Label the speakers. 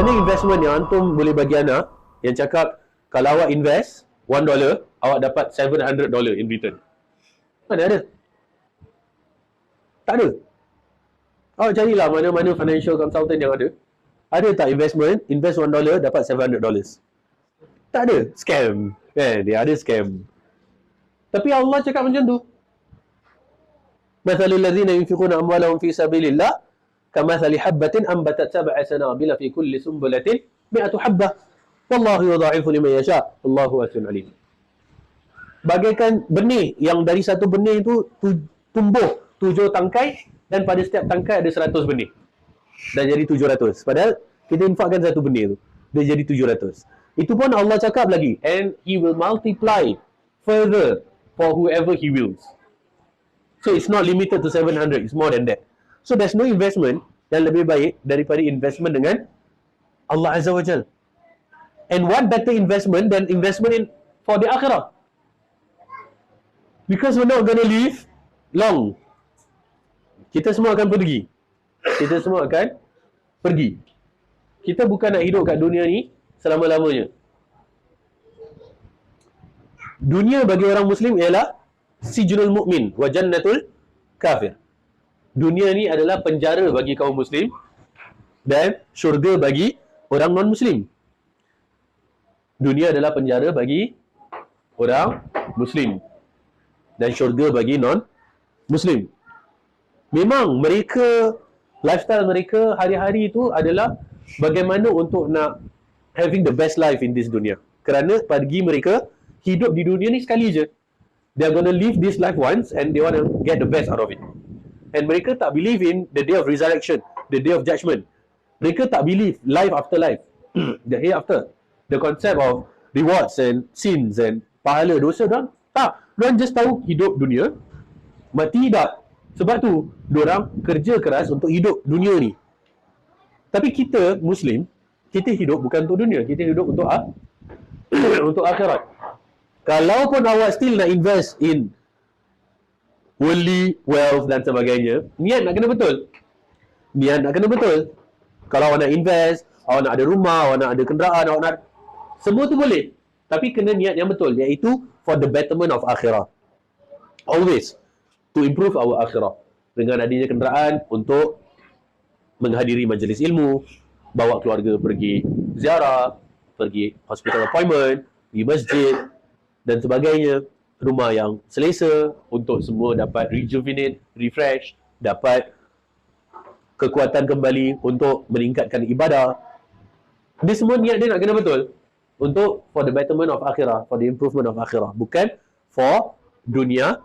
Speaker 1: mana investment yang antum boleh bagi anak yang cakap kalau awak invest 1 dollar, awak dapat 700 dollar in return. Mana ada? Tak ada. Awak carilah mana-mana financial consultant yang ada. Ada tak investment, invest 1 dollar dapat 700 dollars. Tak ada. Scam. Kan? Dia ada scam. Tapi Allah cakap macam tu. مثل الذين ينفقون أموالهم في سبيل الله kamathali habbatin ambatat sab'a sanabila fi kulli sumbulatin mi'atu habba wallahu yudha'ifu liman yasha wallahu wasi'un 'alim bagaikan benih yang dari satu benih itu tu, tumbuh tujuh tangkai dan pada setiap tangkai ada seratus benih. Dan jadi tujuh ratus. Padahal kita infakkan satu benih itu. dia jadi tujuh ratus. Itu pun Allah cakap lagi and he will multiply further for whoever he wills. So it's not limited to 700 it's more than that. So there's no investment yang lebih baik daripada investment dengan Allah Azza wa Jal. And what better investment than investment in for the akhirah? Because we're not going to live long. Kita semua akan pergi. Kita semua akan pergi. Kita bukan nak hidup kat dunia ni selama-lamanya. Dunia bagi orang Muslim ialah sijnul mu'min wa jannatul kafir. Dunia ni adalah penjara bagi kaum muslim dan syurga bagi orang non-muslim. Dunia adalah penjara bagi orang muslim dan syurga bagi non-muslim. Memang mereka lifestyle mereka hari-hari itu adalah bagaimana untuk nak having the best life in this dunia. Kerana bagi mereka hidup di dunia ni sekali je they are going to live this life once and they want to get the best out of it. And mereka tak believe in the day of resurrection, the day of judgment. Mereka tak believe life after life, the hereafter. The concept of rewards and sins and pahala dosa dan tak. Mereka just tahu hidup dunia, mati tak. Sebab tu, orang kerja keras untuk hidup dunia ni. Tapi kita, Muslim, kita hidup bukan untuk dunia. Kita hidup untuk ah, untuk akhirat. Kalaupun awak still nak invest in worldly wealth dan sebagainya, niat nak kena betul. Niat nak kena betul. Kalau awak nak invest, awak nak ada rumah, awak nak ada kenderaan, awak nak semua tu boleh. Tapi kena niat yang betul iaitu for the betterment of akhirah. Always to improve our akhirah. Dengan adanya kenderaan untuk menghadiri majlis ilmu, bawa keluarga pergi ziarah, pergi hospital appointment, di masjid, dan sebagainya rumah yang selesa untuk semua dapat rejuvenate, refresh, dapat kekuatan kembali untuk meningkatkan ibadah. Dia semua niat dia nak kena betul untuk for the betterment of akhirah, for the improvement of akhirah, bukan for dunia